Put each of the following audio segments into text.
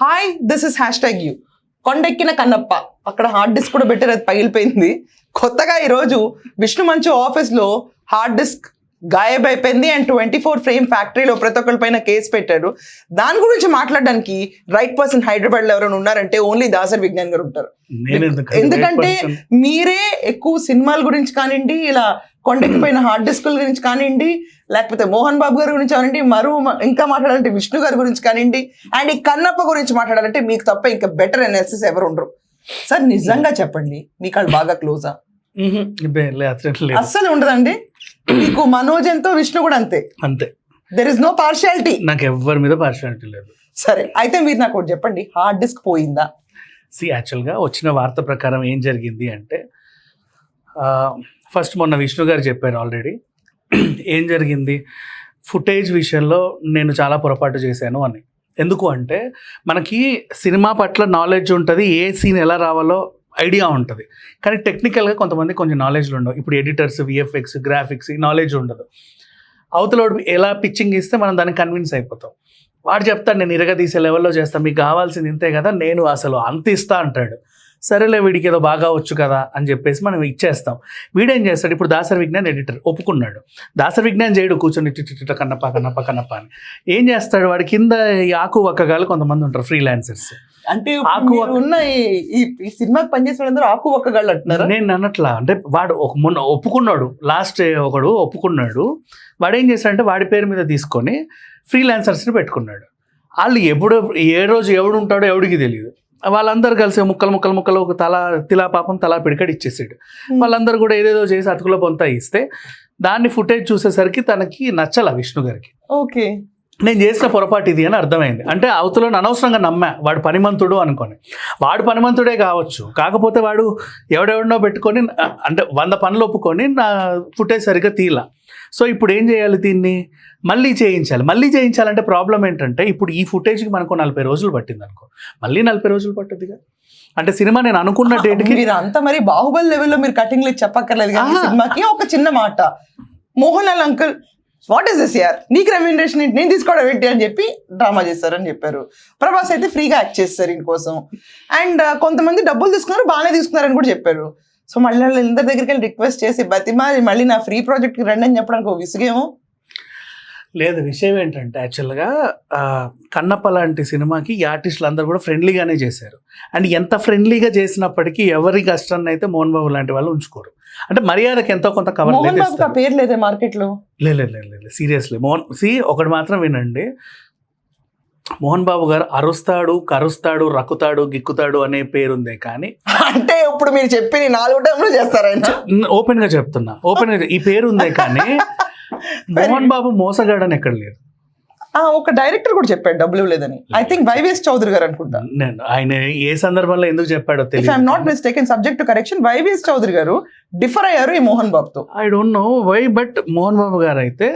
Hi this is hash tag U కొండెక్కిన Kannappa. అక్కడ hard disk కూడా పెట్టారు అది పగిలిపోయింది. కొత్తగా ఈరోజు విష్ణు మంచు ఆఫీస్లో హార్డ్ డిస్క్ గాయబైపోయింది అండ్ ట్వంటీ ఫోర్ ఫ్రేమ్ ఫ్యాక్టరీలో ప్రతి ఒక్కరి పైన కేసు పెట్టారు. దాని గురించి మాట్లాడడానికి రైట్ పర్సన్ హైదరాబాద్లో ఎవరైనా ఉన్నారంటే ఓన్లీ దాసర్ విజ్ఞాన్ గారు ఉంటారు. ఎందుకంటే? మీరే ఎక్కువ సినిమాల గురించి కానివ్వండి ఇలా కొండెక్కిపోయిన హార్డ్ డిస్కుల గురించి కానివ్వండి లేకపోతే మోహన్ బాబు గారి గురించి కానివ్వండి మరో ఇంకా మాట్లాడాలంటే విష్ణు గారి గురించి కానివ్వండి అండ్ ఈ కన్నప్ప గురించి మాట్లాడాలంటే మీకు తప్ప ఇంకా బెటర్ ఎనాలిసిస్ ఎవరు ఉండరు. సార్ నిజంగా చెప్పండి మీకు వాళ్ళు బాగా క్లోజా అస్సలు ఉండదండి. మీకు మనోజ్ ఎంతో విష్ణు కూడా అంతే. అంతే. దెర్ ఇస్ నో పార్షియాలిటీ నాకు ఎవ్వరి మీద పార్షాలిటీ లేదు. సరే అయితే మీరు నాకు ఒకటి చెప్పండి హార్డ్ డిస్క్ పోయిందా? సి యాక్చువల్గా వచ్చిన వార్త ప్రకారం ఏం జరిగింది అంటే ఫస్ట్ మొన్న విష్ణు గారు చెప్పారు ఆల్రెడీ. ఏం జరిగింది? ఫుటేజ్ విషయంలో నేను చాలా పొరపాటు చేశాను అని. ఎందుకు అంటే మనకి సినిమా పట్ల నాలెడ్జ్ ఉంటుంది ఏ సీన్ ఎలా రావాలో ఐడియా ఉంటుంది. కానీ టెక్నికల్గా కొంతమంది కొంచెం నాలెడ్జ్లు ఉండవు. ఇప్పుడు ఎడిటర్స్ విఎఫ్ఎక్స్ గ్రాఫిక్స్ ఈ నాలెడ్జ్ ఉండదు. అవతలోడు ఎలా పిచ్చింగ్ ఇస్తే మనం దానికి కన్విన్స్ అయిపోతాం. వాడు చెప్తాడు నేను ఇరగదీసే లెవెల్లో చేస్తాను మీకు కావాల్సింది ఇంతే కదా నేను అసలు అంత ఇస్తా అంటాడు. సరేలే వీడికి ఏదో బాగా వచ్చు కదా అని చెప్పేసి మనం ఇచ్చేస్తాం. వీడేం చేస్తాడు? ఇప్పుడు దాసరి విజ్ఞాన్ ఎడిటర్ ఒప్పుకున్నాడు. దాసరి విజ్ఞాన్ చేయడు కూర్చొని ఇటు కన్నప్ప కన్నప్ప కన్నప్ప అని. ఏం చేస్తాడు? వాడి కింద ఈ ఆకు ఒక్కగాలు కొంతమంది ఉంటారు ఫ్రీలాన్సర్స్. అంటే ఆకు ఉన్న ఈ సినిమాకి పనిచేసిన వాళ్ళందరూ ఆకు ఒక్కగాళ్ళు అంటున్నారా? నేను అన్నట్లా అంటే వాడు ఒక మొన్న ఒప్పుకున్నాడు. లాస్ట్ ఒకడు ఒప్పుకున్నాడు. వాడు ఏం చేశాడంటే వాడి పేరు మీద తీసుకొని ఫ్రీలాన్సర్స్ని పెట్టుకున్నాడు. వాళ్ళు ఎప్పుడు ఏ రోజు ఎవడు ఉంటాడో ఎవడికి తెలియదు వాళ్ళందరూ కలిసి ముక్కలు ముక్కలు ముక్కలు ఒక తల తిలా పాపం తలా పిడికడి ఇచ్చేసాడు. వాళ్ళందరూ కూడా ఏదేదో చేసి అతుకులో పొంత ఇస్తే దాన్ని ఫుటేజ్ చూసేసరికి తనకి నచ్చల విష్ణు గారికి. ఓకే. నేను చేసిన పొరపాటు ఇది అని అర్థమైంది. అంటే అవతలో అనవసరంగా నమ్మా. వాడు పనిమంతుడు అనుకొని. వాడు పనిమంతుడే కావచ్చు. కాకపోతే వాడు ఎవడెవడనో పెట్టుకొని అంటే వంద పనులు ఒప్పుకొని నా ఫుటేజ్ సరిగ్గా తీల. సో ఇప్పుడు ఏం చేయాలి దీన్ని? మళ్ళీ చేయించాలి. మళ్ళీ చేయించాలంటే ప్రాబ్లం ఏంటంటే ఇప్పుడు ఈ ఫుటేజ్కి మనకు నలభై రోజులు పట్టింది అనుకో. మళ్ళీ నలభై రోజులు పట్టుద్దిగా అంటే సినిమా నేను అనుకున్న డేట్కి మీరు అంతా మరి బాహుబలి లెవెల్లో మీరు కటింగ్ లేదు చెప్పక్కర్లేదు కానీ. సినిమాకి ఒక చిన్న మాట. Mohan Lal uncle what is this year నీకు రెమ్యూనరేషన్ ఏంటి? నేను తీసుకోవడం ఏంటి అని చెప్పి డ్రామా చేస్తారని చెప్పారు. ప్రభాస్ అయితే ఫ్రీగా యాక్ట్ చేస్తారు ఇంకోసం అండ్ uh, కొంతమంది డబ్బులు తీసుకున్నారు బాగానే తీసుకున్నారని కూడా చెప్పారు. సో మళ్ళీ వాళ్ళందరి దగ్గరికి వెళ్ళి రిక్వెస్ట్ చేసి బతిమాలి మళ్ళీ నా ఫ్రీ ప్రాజెక్ట్కి రండి అని చెప్పడానికి ఒక విసుగేమో? లేదు విషయం ఏంటంటే యాక్చువల్గా కన్నప్ప లాంటి సినిమాకి ఈ ఆర్టిస్టులు అందరూ కూడా ఫ్రెండ్లీగానే చేశారు. అండ్ ఎంత ఫ్రెండ్లీగా చేసినప్పటికీ ఎవరి కష్టాన్ని అయితే మోహన్ బాబు లాంటి వాళ్ళు ఉంచుకోరు. అంటే మర్యాదకి ఎంతో కొంత కవర్ పేరు లేదే మార్కెట్లో లేదు లేదు లేదు సీరియస్లీ. మోహన్ సి ఒకటి మాత్రం వినండి. మోహన్ బాబు గారు అరుస్తాడు కరుస్తాడు రక్కుతాడు గిక్కుతాడు అనే పేరుందే కానీ అంటే ఇప్పుడు మీరు చెప్పి నాలుగు టైంలో చేస్తారంట ఓపెన్గా చెప్తున్నా. ఓపెన్గా ఈ పేరు ఉందే కానీ మోహన్ బాబు మోసగాడని ఎక్కడ లేదు. ఒక డైరెక్టర్ కూడా చెప్పాడు డబ్బులు లేదని ఐ థింక్ వైవిఎస్ చౌదరి గారు అనుకుంటా. నేను ఆయన ఏ సందర్భంలో ఎందుకు చెప్పాడో ఇఫ్ ఐఎమ్ నాట్ తెలియదు. Mistaken subject to correction YVS Chowdary గారు డిఫర్ అయ్యారు ఈ మోహన్ బాబుతో. I don't know why but Mohan Babu గారు అయితే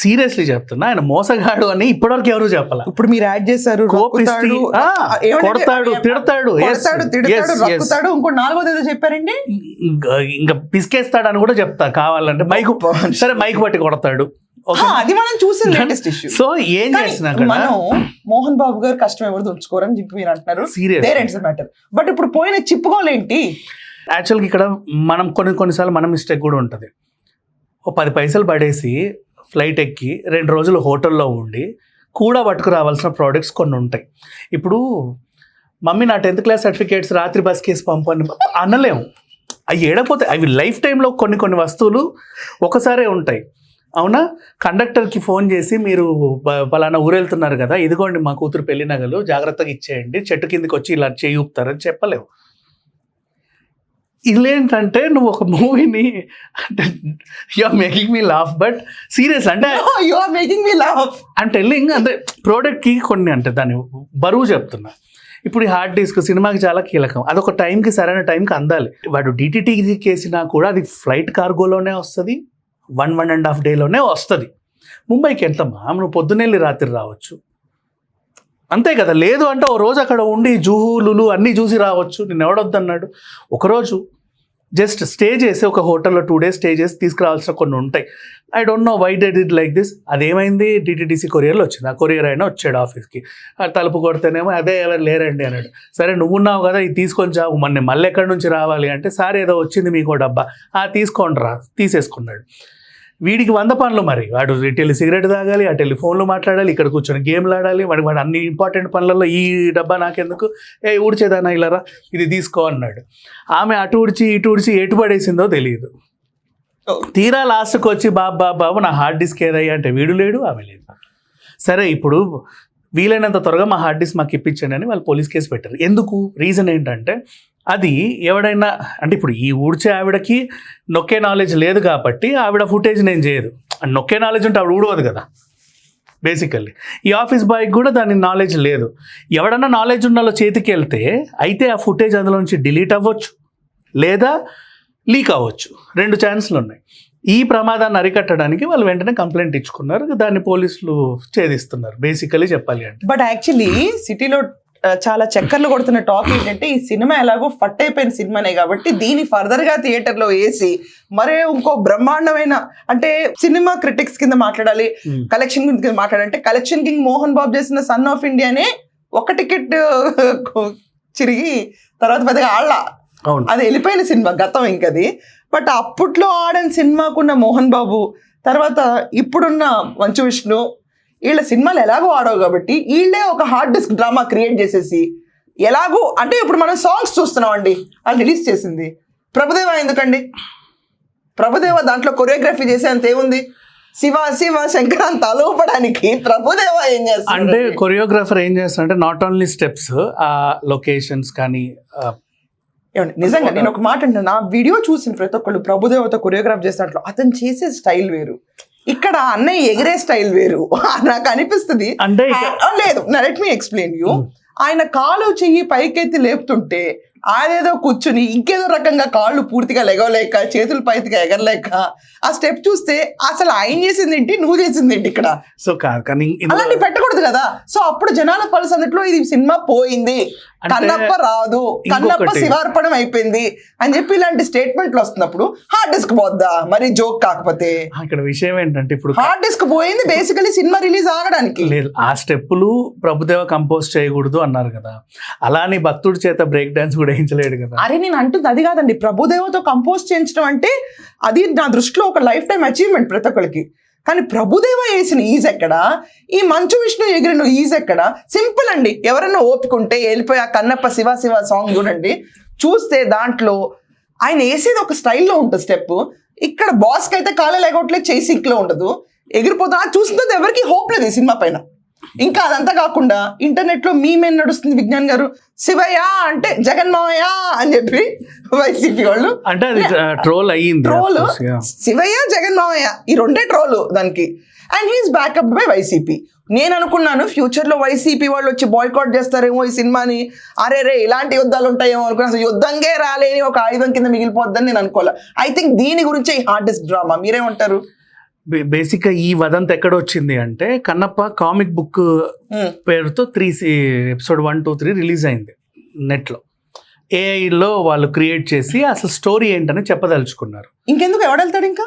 సీరియస్లీ చెప్తున్నా ఆయన మోసగాడు అని ఇప్పటివరకు ఎవరు చెప్పాల. ఇప్పుడు మీరు యాడ్ చేశారు కొడతాడు తిడతాడు తిడతాడు ఇంకో నాలుగోది ఏదో చెప్పారండి? ఇంకా పిసికేస్తాడు అని కూడా చెప్తా కావాలంటే మైక్ సరే మైక్ పట్టి కొడతాడు. అది మనం చూసిన లేటెస్ట్ ఇష్యూ సో ఏం కూడా మనం మోహన్ బాబు గారు కష్టం ఎవరు తుంచుకోరని చెప్పి మీరు అంటున్నారు. ఎండ్స్ మ్యాటర్ బట్ ఇప్పుడు పోయిన చిప్పుకోలేంటి? యాక్చువల్గా ఇక్కడ మనం కొన్ని కొన్నిసార్లు మన మిస్టేక్ కూడా ఉంటుంది. ఓ పది పైసలు పడేసి ఫ్లైట్ ఎక్కి రెండు రోజులు హోటల్లో ఉండి కూడా పట్టుకు రావాల్సిన ప్రోడక్ట్స్ కొన్ని ఉంటాయి. ఇప్పుడు మమ్మీ నా టెన్త్ క్లాస్ సర్టిఫికేట్స్ రాత్రి బస్ కేసు పంపని అనలేము. అవి ఏడపోతే అవి లైఫ్ టైంలో కొన్ని కొన్ని వస్తువులు ఒకసారే ఉంటాయి. అవునా? కండక్టర్కి ఫోన్ చేసి మీరు పలానా ఊరెళ్తున్నారు కదా ఇదిగోండి మా కూతురు పెళ్ళి నగలు జాగ్రత్తగా ఇచ్చేయండి చెట్టు కిందకి వచ్చి ఇలా చేయి ఊపుతారని చెప్పలేవు. ఇదేంటంటే నువ్వు ఒక మూవీని అంటే you're making me laugh but serious అంటే you are making me love అంటే టెల్లింగ్ అంటే ప్రోడక్ట్కి కొన్ని అంటే దాని బరువు చెప్తున్నా. ఇప్పుడు ఈ హార్డ్ డిస్క్ సినిమాకి చాలా కీలకం. అదొక టైంకి సరైన టైంకి అందాలి. వాడు డిటిటీకి కేసినా కూడా అది ఫ్లైట్ కార్గోలోనే వస్తుంది. వన్ వన్ అండ్ హాఫ్ డేలోనే వస్తుంది. ముంబైకి ఎంతమ్మా నువ్వు పొద్దున్నెళ్ళి రాత్రి రావచ్చు. అంతే కదా లేదు అంటే ఓ రోజు అక్కడ ఉండి జూహులు అన్నీ చూసి రావచ్చు. నేను ఎవడొద్దన్నాడు ఒకరోజు జస్ట్ స్టే చేసి ఒక హోటల్లో టూ డేస్ స్టే చేసి తీసుకురావాల్సిన కొన్ని ఉంటాయి. I don't know why dead it like this. అదేమైంది? DTDC కొరియర్లో వచ్చింది. ఆ కొరియర్ అయినా వచ్చాడు ఆఫీస్కి. తలుపు కొడితేనేమో అదే ఎవరు లేరండి అన్నాడు. సరే నువ్వు ఉన్నావు కదా ఇది తీసుకొని చావు. మొన్న మళ్ళీ ఎక్కడి నుంచి రావాలి అంటే సార్ ఏదో వచ్చింది మీకు డబ్బా. ఆ తీసుకోండి రా తీసేసుకున్నాడు. వీడికి వంద పనులు మరి. వాడు ఇటు వెళ్ళి సిగరెట్ తాగాలి అటు వెళ్ళి ఫోన్లో మాట్లాడాలి ఇక్కడ కూర్చొని గేమ్లు ఆడాలి వాడు వాడు అన్ని ఇంపార్టెంట్ పనులలో ఈ డబ్బా నాకెందుకు? ఏ ఊడ్చేదానా ఇలారా ఇది తీసుకో అన్నాడు. ఆమె అటు ఉడిచి ఇటు ఉడిచి ఎటు పడేసిందో తెలియదు. తీరా లాస్ట్కి వచ్చి బాబు బాబు బాబు నా హార్డ్ డిస్క్ ఏదయ్యా? అంటే వీడు లేడు ఆమె లేదు. సరే ఇప్పుడు వీలైనంత త్వరగా మా హార్డ్ డిస్క్ మాకు ఇప్పించండి అని వాళ్ళు పోలీస్ కేసు పెట్టారు. ఎందుకు? రీజన్ ఏంటంటే అది ఎవడైనా అంటే ఇప్పుడు ఈ ఊడ్చే ఆవిడకి నొక్కే నాలెడ్జ్ లేదు కాబట్టి ఆవిడ ఫుటేజ్ నేను చేయదు. అండ్ నొక్కే నాలెడ్జ్ ఉంటే ఆవిడ ఊడవదు కదా బేసికల్లీ ఈ ఆఫీస్ బాయ్కి కూడా దాని నాలెడ్జ్ లేదు. ఎవడన్నా నాలెడ్జ్ ఉన్నాలో చేతికి వెళ్తే అయితే ఆ ఫుటేజ్ అందులో నుంచి డిలీట్ అవ్వచ్చు లేదా లీక్ అవ్వచ్చు. రెండు ఛాన్స్లు ఉన్నాయి. ఈ ప్రమాదాన్ని అరికట్టడానికి వాళ్ళు వెంటనే కంప్లైంట్ ఇచ్చుకున్నారు దాన్ని పోలీసులు ఛేదిస్తున్నారు బేసికలీ చెప్పాలి అంటే. బట్ యాక్చువల్లీ సిటీలో చాలా చక్కర్లు కొడుతున్న టాక్ ఏంటంటే ఈ సినిమా ఎలాగో ఫట్ అయిపోయిన సినిమానే కాబట్టి దీని ఫర్దర్గా థియేటర్లో వేసి మరే ఇంకో బ్రహ్మాండమైన అంటే సినిమా క్రిటిక్స్ కింద మాట్లాడాలి కలెక్షన్ కింద మాట్లాడాలంటే కలెక్షన్ కింగ్ మోహన్ బాబు చేసిన సన్ ఆఫ్ ఇండియానే ఒక టికెట్ చిరిగి తర్వాత పెద్దగా ఆళ్ళ అవును. అది వెళ్ళిపోయిన సినిమా గతం ఇంకది. బట్ అప్పట్లో ఆడని సినిమాకున్న మోహన్ బాబు తర్వాత ఇప్పుడున్న మంచు విష్ణు వీళ్ళ సినిమాలు ఎలాగో ఆడవు కాబట్టి వీళ్ళే ఒక హార్డ్ డిస్క్ డ్రామా క్రియేట్ చేసేసి ఎలాగో అంటే ఇప్పుడు మనం సాంగ్స్ చూస్తున్నాం అండి అది రిలీజ్ చేసింది. ప్రభుదేవ ఎందుకండి? ప్రభుదేవ దాంట్లో కొరియోగ్రఫీ చేసే అంత ఏముంది? శివ శివ శంకరాన్ తలూపడానికి ప్రభుదేవ ఏం అంటే చేస్తాడు కొరియోగ్రాఫర్ ఏం చేస్తారంటే నాట్ ఓన్లీ స్టెప్స్ ఆ లొకేషన్స్ కానీ నిజంగా నేను ఒక మాట అంటే నా వీడియో చూసిన ప్రతి ఒక్కళ్ళు ప్రభుదేవత కొరియోగ్రాఫ్ చేసినట్లు అతను చేసే స్టైల్ వేరు. ఇక్కడ అన్నయ్య ఎగిరే స్టైల్ వేరు. నాకు అనిపిస్తుంది. అంటే లేదు లెట్ మీ ఎక్స్ప్లెయిన్ యూ ఆయన కాలు చెయ్యి పైకెత్తి లేపుతుంటే అదేదో కూర్చుని ఇంకేదో రకంగా కాళ్ళు పూర్తిగా లెగవలేక చేతులు పైతిగా ఎగరలేక ఆ స్టెప్ చూస్తే అసలు ఆయన చేసింది ఏంటి నువ్వు చేసింది ఏంటి ఇక్కడ? సో కాదు కానీ అలాంటి పెట్టకూడదు కదా. సో అప్పుడు జనాల పల్స్ అన్నట్లో ఇది సినిమా పోయింది. కన్నప్ప రాదు. కన్నప్ప శివార్పణం అయిపోయింది అని చెప్పి ఇలాంటి స్టేట్మెంట్లు వస్తున్నప్పుడు హార్డ్ డిస్క్ పోద్దా? మరి జోక్ కాకపోతే? ఇక్కడ విషయం ఏంటంటే ఇప్పుడు హార్డ్ డిస్క్ పోయింది బేసికలీ సినిమా రిలీజ్ ఆగడానికి. లేదు ఆ స్టెప్పులు ప్రభుదేవ కంపోజ్ చేయకూడదు అన్నారు కదా. అలానే భక్తుడి చేత బ్రేక్ డాన్స్ కూడా వేయించలేడు కదా. అరే నేను అంటుంది అది కాదండి. ప్రభుదేవతో కంపోజ్ చేయించడం అంటే అది నా దృష్టిలో ఒక లైఫ్ టైం అచీవ్మెంట్ ప్రతి ఒక్కరికి కానీ ప్రభుదేవ వేసిన ఈజ్ ఎక్కడ? ఈ మంచు విష్ణు ఎగిరిన ఈజ్ ఎక్కడ? సింపుల్ అండి. ఎవరైనా ఓపుకుంటే వెళ్ళిపోయి ఆ కన్నప్ప శివ శివ సాంగ్ చూడండి. చూస్తే దాంట్లో ఆయన వేసేది ఒక స్టైల్లో ఉంటుంది స్టెప్. ఇక్కడ బాస్కి అయితే కాలే లేకపోవట్లేదు చేసి ఇంట్లో ఉండదు. ఎగిరిపోతా చూస్తుంది ఎవరికి హోప్ లేదు ఈ సినిమా పైన. ఇంకా అదంతా కాకుండా ఇంటర్నెట్లో మీ మీద నడుస్తుంది విజ్ఞాన్ గారు? శివయ్య అంటే జగన్ మావయ్య అని చెప్పి వైసీపీ వాళ్ళు. అంటే అది ట్రోల్ అయ్యింది ట్రోల్. శివయ్య జగన్ మావయ్య ఈ రెండే ట్రోల్ దానికి. And he's backup by YCP. నేను అనుకున్నాను ఫ్యూచర్లో వైసీపీ వాళ్ళు వచ్చి బాయ్కాట్ చేస్తారేమో ఈ సినిమాని. అరే రే ఇలాంటి యుద్ధాలు ఉంటాయేమో అనుకున్నా. అసలు యుద్ధంగే రాలేని ఒక ఆయుధం కింద మిగిలిపోద్దని నేను అనుకోలే ఐ థింక్ దీని గురించే ఈ హార్డెస్ట్ డ్రామా మీరేమంటారు? బే- బేసిక్గా ఈ వదంతి ఎక్కడ వచ్చింది అంటే కన్నప్ప కామిక్ బుక్. పేరుతో three episode one two three release అయింది నెట్లో. ఏఐలో వాళ్ళు క్రియేట్ చేసి అసలు స్టోరీ ఏంటని చెప్పదలుచుకున్నారు. ఇంకెందుకు? ఎవడెళ్తాడు ఇంకా?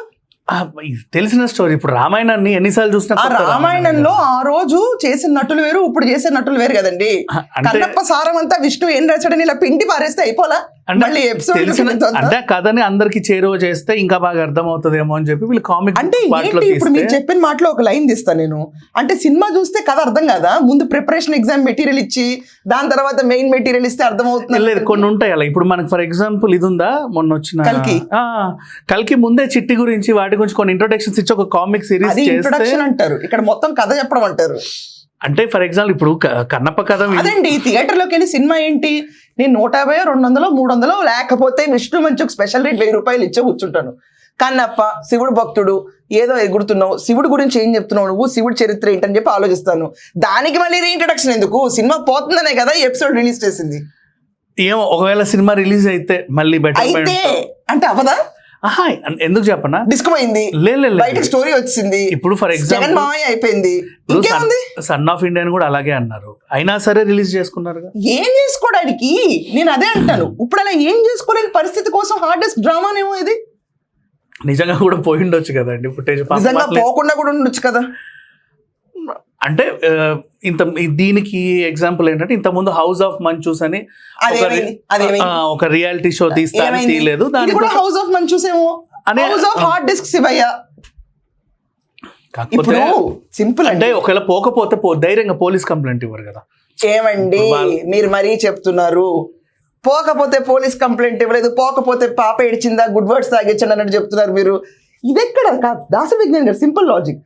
తెలిసిన స్టోరీ ఇప్పుడు రామాయణాన్ని ఎన్నిసార్లు చూసినా రామాయణంలో ఆ రోజు చేసిన నటులు వేరు ఇప్పుడు చేసే నటులు వేరు కదండి. కన్నప్ప సారం అంతా విష్ణు ఏం రాశాడని ఇలా పిండి పారేస్తే అయిపోలా? మళ్ళీ ఎపిసోడ్ తెలిసిన అంటే కథని అందరికి చేరువ చేస్తే ఇంకా బాగా అర్థం అవుతుందేమో అని చెప్పి వీళ్ళు కామిక్ అంటే ఇప్పుడు మీరు తీస్తే చెప్పిన మాటలో ఒక లైన్ తీస్తాను నేను. అంటే సినిమా చూస్తే కథ అర్థం కాదా? ముందు ప్రిపరేషన్ ఎగ్జామ్ మెటీరియల్ ఇచ్చి దాని తర్వాత మెయిన్ మెటీరియల్ ఇస్తే అర్థం లేదు కొన్ని ఉంటాయి అలా. ఇప్పుడు మనకి ఫర్ ఎగ్జాంపుల్ ఇది ఉందా మొన్న వచ్చిన కల్కి. కల్కి ముందే చిట్టి గురించి వాటి గురించి కొన్ని ఇంట్రొడక్షన్స్ ఇచ్చి ఒక కామిక్ సిరీస్ ఇంట్రొడక్షన్ అంటారు. ఇక్కడ మొత్తం కథ చెప్పడం అంటారు. అంటే ఫర్ ఎగ్జాంపుల్ ఇప్పుడు కన్నప్ప కథ అదండి థియేటర్లోకి వెళ్ళి సినిమా ఏంటి? నేను నూట యాభై రెండు వందలు మూడు వందలు లేకపోతే విష్ణు మంచి స్పెషల్ రేట్ వెయ్యి రూపాయలు ఇచ్చే కూర్చుంటాను. కన్నప్ప శివుడు భక్తుడు ఏదో ఎగురుతున్నావు. శివుడు గురించి ఏం చెప్తున్నావు నువ్వు? శివుడి చరిత్ర ఏంటని చెప్పి ఆలోచిస్తాను. దానికి మళ్ళీ రీఇంట్రడక్షన్ ఎందుకు? సినిమా పోతుందనే కదా ఎపిసోడ్ రిలీజ్ చేసింది. ఏమో ఒకవేళ సినిమా రిలీజ్ అయితే మళ్ళీ అయితే బెటర్ అంటే అవదా ఆహా ఎందుకు చెప్పనా? డిస్క్ పోయింది లే లే, లే. బయటకు స్టోరీ వచ్చింది. ఇప్పుడు ఫర్ ఎగ్జాంపుల్ మావయ్య అయిపోయింది. ఇంకేముంది సన్ ఆఫ్ ఇండియా కూడా అలాగే అన్నారు. అయినా సరే రిలీజ్ చేసుకున్నారుగా. ఏం చేసుకోవడానికి నేను అదే అంటాను. ఇప్పుడు అలా ఏం చేసుకోలేని పరిస్థితి కోసం హార్డ్ డిస్క్ డ్రామానేమో ఇది? నిజంగా కూడా పోయి ఉండొచ్చు కదండి. ఫుటేజ్ నిజంగా పోకుండా కూడా ఉండొచ్చు కదా. అంటే ఇంత దీనికి ఎగ్జాంపుల్ ఏంటంటే ఇంత ముందు హౌస్ ఆఫ్ మంచూస్ అని ఒక రియాలిటీ షో తీస్తాను? తీయలేదు. దాని హౌస్ ఆఫ్ చూసేమో అనే- house of hard disk Shivayya కాకపోతే సింపుల్ అంటే ఒకవేళ పోకపోతే పో ధైర్యంగా పోలీస్ కంప్లైంట్ ఇవ్వరు కదా. ఏమండి? మీరు మరీ చెప్తున్నారు. పోకపోతే పోలీస్ కంప్లైంట్ ఇవ్వలేదు. పోకపోతే పాప ఏడిచిందా గుడ్ వర్డ్స్ తాగించండి అన్నట్టు చెప్తున్నారు మీరు. ఇదెక్కడ దాస విజ్ఞాన్ గారు సింపుల్ లాజిక్.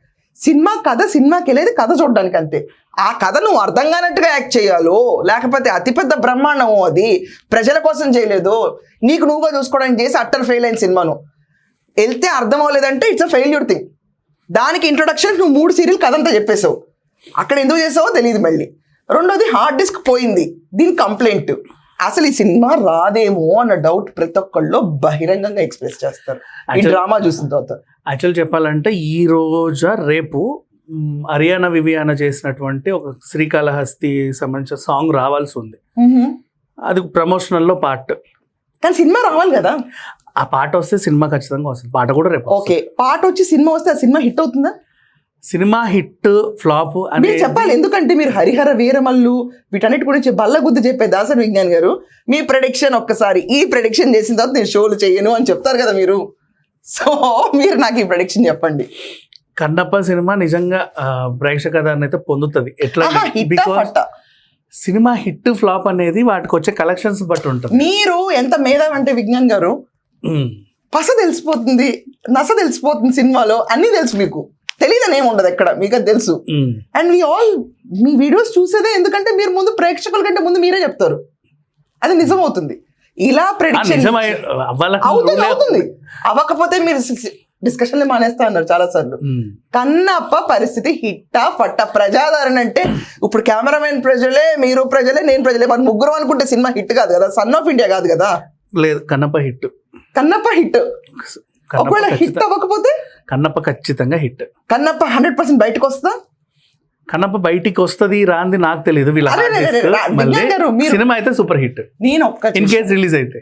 సినిమా కథ సినిమాకి వెళ్ళేది కథ చూడడానికి అంతే. ఆ కథ నువ్వు అర్థం కానట్టుగా యాక్ట్ చేయాలో లేకపోతే అతిపెద్ద బ్రహ్మాండము అది ప్రజల కోసం చేయలేదు. నీకు నువ్వుగా చూసుకోవడానికి చేసి అట్టర్ ఫెయిల్ అయిన సినిమాను. వెళ్తే అర్థం అవ్వలేదంటే ఇట్స్ అ ఫెయిల్యూర్ థింగ్ దానికి ఇంట్రొడక్షన్ నువ్వు మూడు సీరియల్ కథ అంతా చెప్పేసావు అక్కడ ఎందుకు చేసావో తెలియదు మళ్ళీ. రెండోది హార్డ్ డిస్క్ పోయింది. దీని కంప్లైంట్ అసలు ఈ సినిమా రాదేమో అన్న డౌట్ ప్రతి ఒక్కళ్ళు బహిరంగంగా ఎక్స్ప్రెస్ చేస్తారు. ఈ డ్రామా చూసిన తర్వాత. యాక్చువల్ చెప్పాలంటే ఈ రోజు రేపు హరియానా వివియానా చేసినటువంటి ఒక శ్రీకాళహస్తి సంబంధించిన సాంగ్ రావాల్సి ఉంది. అది ప్రమోషనల్లో పార్ట్. కానీ సినిమా రావాలి కదా? ఆ పాట వస్తే సినిమా ఖచ్చితంగా వస్తుంది. పాట కూడా రేపు. ఓకే. పాట వచ్చి సినిమా వస్తే ఆ సినిమా హిట్ అవుతుందా? సినిమా హిట్ ఫ్లాప్ అని మీరు చెప్పాలి. ఎందుకంటే మీరు హరిహర వీరమల్లు వీటన్నిటి గురించి బల్ల గుద్దు చెప్పే దాసరి విజ్ఞాన్ గారు మీ ప్రొడిక్షన్ ఒక్కసారి ఈ ప్రొడిక్షన్ చేసిన తర్వాత నేను షోలు చేయను అని చెప్తారు కదా మీరు. సో మీరు నాకు ఈ ప్రొడిక్షన్ చెప్పండి. కన్నప్ప సినిమా నిజంగా ప్రేక్షకదాన్ని అయితే పొందుతుంది. ఎట్లా బికాస్? సినిమా హిట్ ఫ్లాప్ అనేది వాటికి వచ్చే కలెక్షన్స్ బట్టి ఉంటుంది. మీరు ఎంత మేధావి అంటే విజ్ఞాన్ గారు. పస తెలిసిపోతుంది నస తెలిసిపోతుంది సినిమాలో అన్నీ తెలుసు మీకు. తెలియదని ఉండదు ఎక్కడ మీకు అది తెలుసు. అండ్ వి ఆల్ మీ వీడియోస్ చూసేదే ఎందుకంటే మీరు ముందు ప్రేక్షకుల కంటే ముందు మీరే చెప్తారు. అది నిజం అవుతుంది ఇలా ప్రెడిక్షన్ అవుతుంది అవుతుంది. అవ్వకపోతే మీరు డిస్కషన్ మానేస్తా అన్నారు చాలా సార్లు. కన్నప్ప పరిస్థితి హిట్టా ఫట్ట ప్రజాదరణ అంటే ఇప్పుడు కెమెరామెన్ ప్రజలే మీరు ప్రజలే నేను ప్రజలే. మన ముగ్గురు అనుకుంటే సినిమా హిట్ కాదు కదా? సన్ ఆఫ్ ఇండియా కాదు కదా? లేదు కన్నప్ప హిట్. కన్నప్ప హిట్. ఒకవేళ హిట్ అవ్వకపోతే? కన్నప్ప ఖచ్చితంగా హిట్. కన్నప్ప హండ్రెడ్ పర్సెంట్ బయటకు వస్తుందా? కన్నప్ప బయటికి వస్తుంది రాంది నాకు తెలియదు వీళ్ళ సినిమా అయితే సూపర్ హిట్. నేను ఇన్ కేస్ రిలీజ్ అయితే.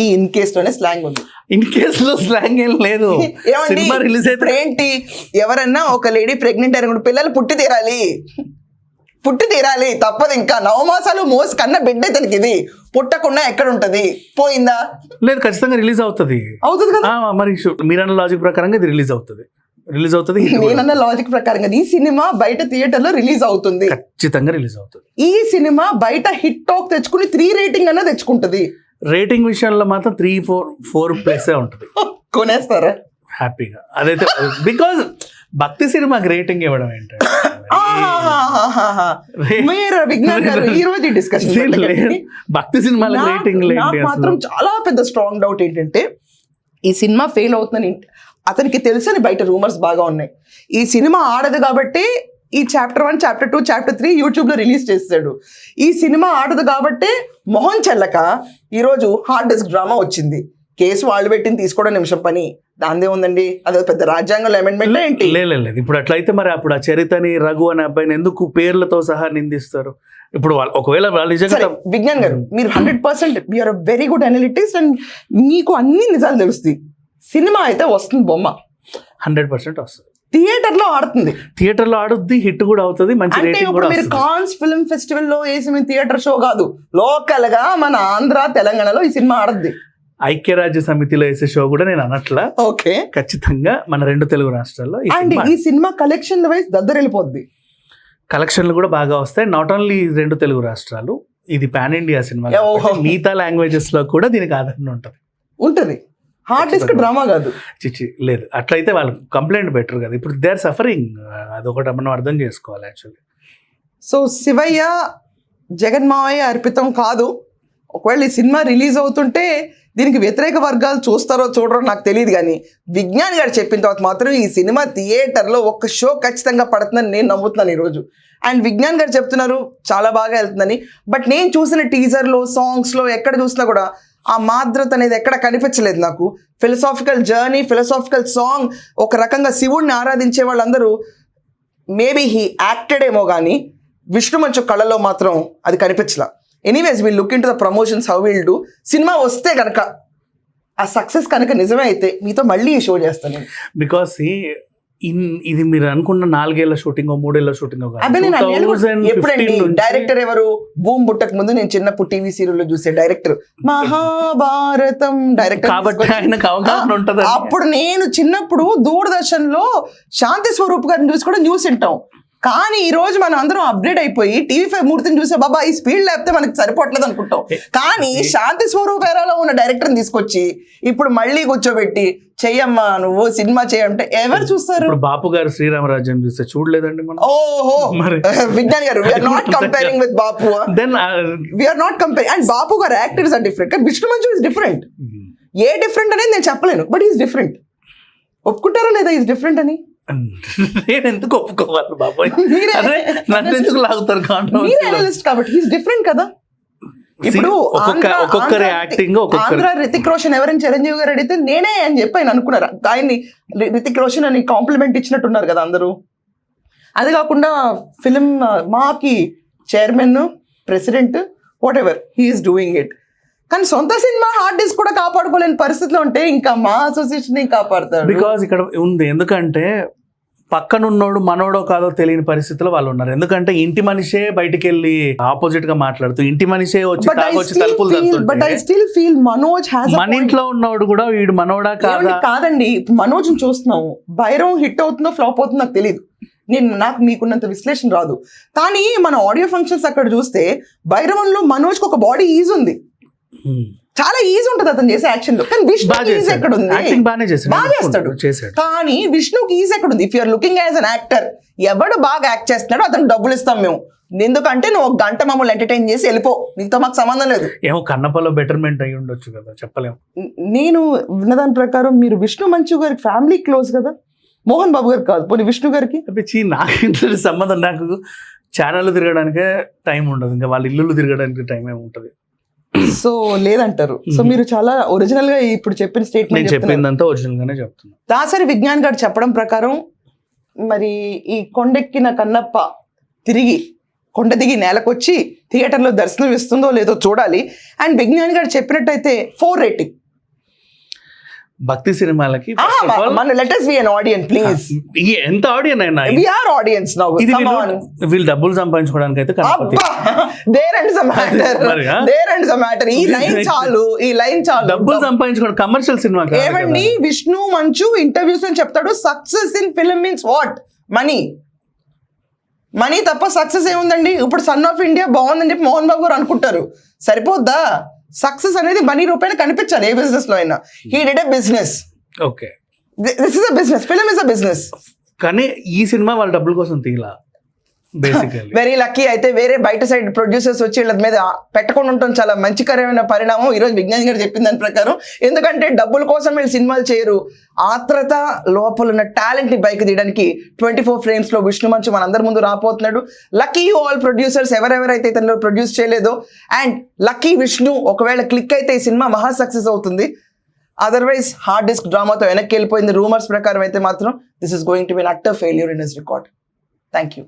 ఈ ఇన్ కేస్లోనే స్లాంగ్ ఉంది. ఇన్ కేస్లో స్లాంగ్ ఏం లేదు. సినిమా రిలీజ్ అయితే ఏంటి ఎవరన్నా ఒక లేడీ ప్రెగ్నెంట్ అయిన పిల్లలు పుట్టి తీరాలి. పుట్టి తీరాలి తప్పదు ఇంకా. నవమాసాలు మోసి కన్న బిడ్డ తనకి ఇది పుట్టకుండా ఎక్కడ ఉంటది? పోయిందా? లేదు ఖచ్చితంగా రిలీజ్ అవుతుంది. అవుతుంది కదా. మరి మీరన్న లాజిక్ ప్రకారంగా ఇది రిలీజ్ అవుతుంది. రిలీజ్ అవుతుంది. నేనన్న లాజిక్ ప్రకారంగా ఈ సినిమా బయట థియేటర్లో రిలీజ్ అవుతుంది. ఖచ్చితంగా రిలీజ్ అవుతుంది. ఈ సినిమా బయట హిట్ టాక్ తెచ్చుకుని త్రీ రేటింగ్ అన్న తెచ్చుకుంటది. రేటింగ్ విషయంలో మాత్రం త్రీ ఫోర్ ఫోర్ ప్లేసే ఉంటుంది. కొనేస్తారా? హ్యాపీగా. అదైతే బికాజ్ భక్తి సినిమాకి రేటింగ్ ఇవ్వడం ఏంటంటే. భక్తి సినిమాలకు రేటింగ్ మాత్రం చాలా పెద్ద స్ట్రాంగ్ డౌట్ ఏంటంటే ఈ సినిమా ఫెయిల్ అవుతుందని అతనికి తెలుసని బయట రూమర్స్ బాగా ఉన్నాయి. ఈ సినిమా ఆడదు కాబట్టి ఈ chapter one chapter two chapter three యూట్యూబ్లో రిలీజ్ చేస్తాడు. ఈ సినిమా ఆడదు కాబట్టి మొహం చెల్లక ఈరోజు హార్డ్ డిస్క్ డ్రామా వచ్చింది. కేసు వాళ్ళు పెట్టింది తీసుకోవడం నిమిషం పని. దాందే ఉందండి. అదే పెద్ద రాజ్యాంగంలో అమెండ్మెంట్ ఏంటి? లేదు ఇప్పుడు అట్లయితే మరి అప్పుడు ఆ చరితని రఘు అనే అబ్బాయిని ఎందుకు పేర్లతో సహా నిందిస్తారు? ఇప్పుడు ఒకవేళ వాళ్ళు నిజంగా సరే విజ్ఞాన్ గారు మీరు hundred percent you're very good analytics and మీకు అన్ని నిజాలు తెలుస్తాయి. సినిమా అయితే వస్తుంది బొమ్మ. హండ్రెడ్ పర్సెంట్ వస్తుంది. థియేటర్లో ఆడుతుంది. థియేటర్లో ఆడుద్ది హిట్ కూడా అవుతుంది మంచి అంటే రేటింగ్ ఇప్పుడు కూడా మీరు వస్తుంది. కాన్స్ ఫిల్మ్ ఫెస్టివల్లో వేసిన థియేటర్ షో కాదు లోకల్గా మన ఆంధ్ర తెలంగాణలో ఈ సినిమా ఆడద్ది. ఐక్యరాజ్య సమితిలో వేసే షో కూడా నేను అనట్లా. ఓకే. ఖచ్చితంగా మన రెండు తెలుగు రాష్ట్రాల్లో ఈ అండ్ సినిమా ఈ సినిమా కలెక్షన్ వైజ్ దద్దరెళ్ళిపోద్ది కలెక్షన్లు కూడా బాగా వస్తాయి. నాట్ ఓన్లీ రెండు తెలుగు రాష్ట్రాలు ఇది పాన్ ఇండియా సినిమా ఓహో. కాబట్టి మిగతా లాంగ్వేజెస్లో కూడా దీనికి ఆదరణ ఉంటుంది. ఉంటది. Hard disk. డ్రామా కాదు. చిచ్చి లేదు. అట్లయితే వాళ్ళు కంప్లైంట్ బెటర్ కదా. ఇప్పుడు దే ఆర్ సఫరింగ్ అదొకటి మనం అర్థం చేసుకోవాలి యాక్చువల్లీ సో శివయ్య జగన్మావయ్య అర్పితం కాదు. ఒకవేళ ఈ సినిమా రిలీజ్ అవుతుంటే దీనికి వ్యతిరేక వర్గాలు చూస్తారో చూడరో నాకు తెలియదు కానీ విజ్ఞాన్ గారు చెప్పిన తర్వాత మాత్రం ఈ సినిమా థియేటర్లో ఒక షో ఖచ్చితంగా పడుతుందని నేను నమ్ముతున్నాను ఈరోజు. అండ్ విజ్ఞాన్ గారు చెప్తున్నారు చాలా బాగా వెళ్తుందని. బట్ నేను చూసిన టీజర్లో సాంగ్స్లో ఎక్కడ చూసినా కూడా ఆ మాద్రత అనేది ఎక్కడ కనిపించలేదు నాకు. ఫిలసాఫికల్ జర్నీ ఫిలసాఫికల్ సాంగ్ ఒక రకంగా శివుడిని ఆరాధించే వాళ్ళందరూ మేబీ హీ యాక్టెడ్ ఏమో కానీ విష్ణు మంచు కళలో మాత్రం అది కనిపించలా. Anyways we'll look into the promotions how will do cinema వస్తే కనుక ఆ సక్సెస్ కనుక నిజమే అయితే మీతో మళ్ళీ షో చేస్తాను బికాస్ ఇది మీరు అనుకున్న నాలుగేళ్ళ షూటింగ్ మూడేళ్ళ షూటింగ్ ఎప్పుడండి? డైరెక్టర్ ఎవరు? భూమి పుట్టక ముందు నేను చిన్నప్పుడు టీవీ సీరియల్లో చూసే డైరెక్టర్. మహాభారతం. డైరెక్టర్ కాబట్టి ఆయనకు అవగాహన ఉంటది అప్పుడు నేను చిన్నప్పుడు దూరదర్శన్లో శాంతి స్వరూప్ గారిని చూసి కూడా న్యూస్ వింటాం. కానీ ఈ రోజు మనం అందరం అప్డేట్ అయిపోయి టీవీ ఫైవ్ మూర్తిని చూసే బాబా ఈ స్పీడ్ లేకపోతే మనకి సరిపోవట్లేదు అనుకుంటాం. కానీ శాంతి స్వరూప్ ఎరాలో ఉన్న డైరెక్టర్ని తీసుకొచ్చి ఇప్పుడు మళ్ళీ కూర్చోబెట్టి చెయ్యమ్మా నువ్వు సినిమా చేయంటే ఎవరు చూస్తారు? బాపు గారు శ్రీరామరాజ్యం చూస్తే చూడలేదండి మనం. ఓహో మరి. విజ్ఞాన్ గారు we're not comparing with Bapu then we're not comparing and Bapu గారు యాక్టర్స్ ఆర్ డిఫరెంట్ కానీ విష్ణు మంచు ఇస్ డిఫరెంట్ ఏ డిఫరెంట్ అనేది నేను చెప్పలేను బట్ ఈస్ డిఫరెంట్ ఒప్పుకుంటారా లేదా ఈస్ డిఫరెంట్ అని? నేను ఎందుకు ఒప్పుకోవాలి బాబాయ్? అదే నన్ను ఎందుకు లాగుతారు కాంట్రవర్సీ కాబట్టి హీస్ డిఫరెంట్ కదా. ఇప్పుడు ఒక్కొక్క ఒక్కొక్కరి యాక్టింగ్ ఒక్కొక్కరి. ఆంధ్ర రితిక్ రోషన్ ఎవరైనా చిరంజీవి గారు అడిగితే నేనే అని చెప్పి ఆయన అనుకున్నారు. ఆయన్ని రితిక్ రోషన్ అని కాంప్లిమెంట్ ఇచ్చినట్టున్నారు కదా అందరూ. అది కాకుండా ఫిలిం మాకి chairman president whatever he's doing it కానీ సొంత సినిమా హార్డ్ డిస్క్ కూడా కాపాడుకోలేని పరిస్థితిలో ఉంటే ఇంకా మా అసోసియేషన్ కాపాడుతాడు. బికాస్ ఇక్కడ ఉంది. ఎందుకంటే పక్కన ఉన్నోడు మనోడో కాదో తెలియని పరిస్థితిలో వాళ్ళు ఉన్నారు ఎందుకంటే ఇంటి మనిషే బయటికి వెళ్ళి ఆపోజిట్గా మాట్లాడుతూ ఇంటి మనిషే వచ్చి తాగొచ్చి తలుపులు but I still feel Manoj has మన ఇంట్లో ఉన్నోడు కూడా వీడు మనోడా కాదా? కాదండి. మనోజ్ చూస్తున్నాము భైరవం హిట్ అవుతుందో ఫ్లాప్ అవుతుందో నాకు తెలియదు నేను నాకు మీకున్నంత విశ్లేషణ రాదు. కానీ మన ఆడియో ఫంక్షన్స్ అక్కడ చూస్తే భైరవంలో మనోజ్కి ఒక బాడీ ఈజ్ ఉంది. Hmm. చాలా ఈజీ ఉంటుంది అతను చేసే యాక్షన్లో కానీ విష్ణు ఈజ్ ఎక్కడ ఉంది బాగా చేస్తాడు. కానీ విష్ణుకి ఈజ్ ఎక్కడ ఉంది if you're looking as an actor ఎవడు బాగా యాక్ట్ చేస్తున్నాడో అతను డబ్బులు ఇస్తాం మేము. ఎందుకంటే నువ్వు ఒక గంట మమ్మల్ని ఎంటర్టైన్ చేసి వెళ్ళిపో. నీతో మాకు సంబంధం లేదు. ఏమో కన్నప్పలో బెటర్మెంట్ అయి ఉండొచ్చు కదా చెప్పలేము. నేను విన్నదాని ప్రకారం మీరు విష్ణు మంచు గారికి ఫ్యామిలీ క్లోజ్ కదా? మోహన్ బాబు గారు కాదు. పోనీ విష్ణు గారికి? నాకు ఇంట్లో సంబంధం నాకు ఛానల్ తిరగడానికే టైం ఉండదు. ఇంకా వాళ్ళ ఇల్లు తిరగడానికి టైం ఏమి ఉంటుంది? సో లేదంటారు. సో. మీరు చాలా ఒరిజినల్గా ఇప్పుడు చెప్పిన స్టేట్మెంట్ చెప్పిందంతా ఒరిజినల్ గానే చెప్తున్నా. దాసరి విజ్ఞాన్ గారు చెప్పడం ప్రకారం మరి ఈ కొండెక్కిన కన్నప్ప తిరిగి కొండ దిగి నేలకొచ్చి థియేటర్లో దర్శనం ఇస్తుందో లేదో చూడాలి. అండ్ విజ్ఞాన్ గారు చెప్పినట్టయితే ఫోర్ రేటింగ్ భక్తి సినిమాలకి మన letters we an audience please ఎంత ఆడియన్ అయినా వి ఆర్ ఆడియన్స్ నౌ ఇది వీళ్ళు డబ్బులు సంపాదించుకోవడానికి అయితే there and some matter? There and some matter ఈ లైన్ చాలు ఈ లైన్ చాలు. డబ్బులు సంపాదించుకోవడం కమర్షియల్ సినిమా ఏమండి. విష్ణు మంచు ఇంటర్వ్యూస్ అని చెప్తాడు. Success in film means what money money తప్ప సక్సెస్ ఏముందండి? ఇప్పుడు సన్ ఆఫ్ ఇండియా బాగుందని చెప్పి మోహన్ బాబు గారు అనుకుంటారు. సరిపోద్దా? సక్సెస్ అనేది మనీ రూపాయన కనిపించాలి ఏ బిజినెస్లో అయినా. He did a business okay this is a business film is a business కానీ ఈ సినిమా వాళ్ళ డబ్బుల కోసం తీలా? బేసికల్లీ వెరీ లక్కీ అయితే వేరే బయట సైడ్ ప్రొడ్యూసర్స్ వచ్చి వీళ్ళ మీద పెట్టకుండా ఉండటం చాలా మంచికరమైన పరిణామం. ఈరోజు విజ్ఞాన్ గారు చెప్పిన దాని ప్రకారం ఎందుకంటే డబ్బుల కోసం వీళ్ళు సినిమాలు చేయరు. ఆత్రత లోపల ఉన్న టాలెంట్ని బయట తీయడానికి ట్వంటీ ఫోర్ ఫ్రేమ్స్లో విష్ణు మంచు మనందరి ముందు రాపోతున్నాడు లక్కీ ఆల్ ప్రొడ్యూసర్స్ ఎవరెవరైతే ఇతను ప్రొడ్యూస్ చేయలేదో అండ్ లక్కీ విష్ణు ఒకవేళ క్లిక్ అయితే ఈ సినిమా మహా సక్సెస్ అవుతుంది. అదర్వైజ్ హార్డ్ డిస్క్ డ్రామాతో వెనక్కి వెళ్ళిపోయింది. రూమర్స్ ప్రకారం అయితే మాత్రం this is going to be utter failure in is record thank you